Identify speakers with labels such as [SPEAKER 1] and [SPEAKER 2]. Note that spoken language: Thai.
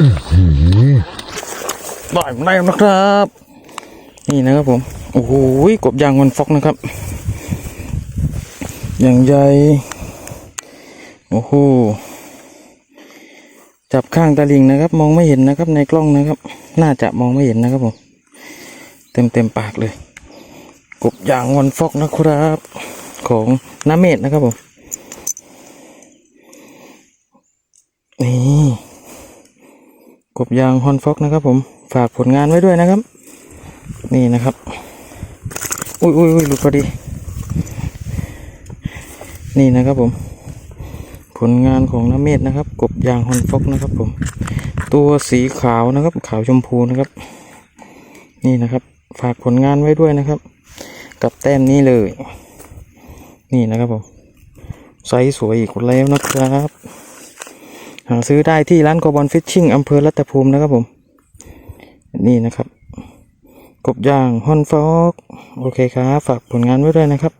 [SPEAKER 1] ได้มาได้นะครับ นี่นะครับผม โอ้โหกบยางวันฟอกนะครับ อย่างใหญ่ โอ้โห จับข้างตาลิงนะครับ มองไม่เห็นนะครับ ในกล้องนะครับ น่าจะมองไม่เห็นนะครับผม เต็มเต็มปากเลย กบยางวันฟอกนะครับ ของน้าเมดนะครับผม นี่ กบยางฮอนฟ็อกนะครับ ผมฝากผลงานไว้ด้วยนะครับ นี่นะครับ อุ้ยอุ้ยอุ้ยหลุดพอดี นี่นะครับผม ผลงานของน้าเมธนะครับ กบยางฮอนฟ็อกนะครับ ผม ตัวสีขาวนะครับ ขาวชมพูนะครับ นี่นะครับ ฝากผลงานไว้ด้วยนะครับ กับแต้มนี้เลย นี่นะครับผมไซส์สวยอีกแล้วนะครับ หาซื้อได้ที่ร้านกบอลฟิชชิ่งอำเภอรัตภูมินะครับผม นี่นะครับ กบย่างฮอนฟอก โอเคครับ ฝากผลงานไว้ด้วยนะครับ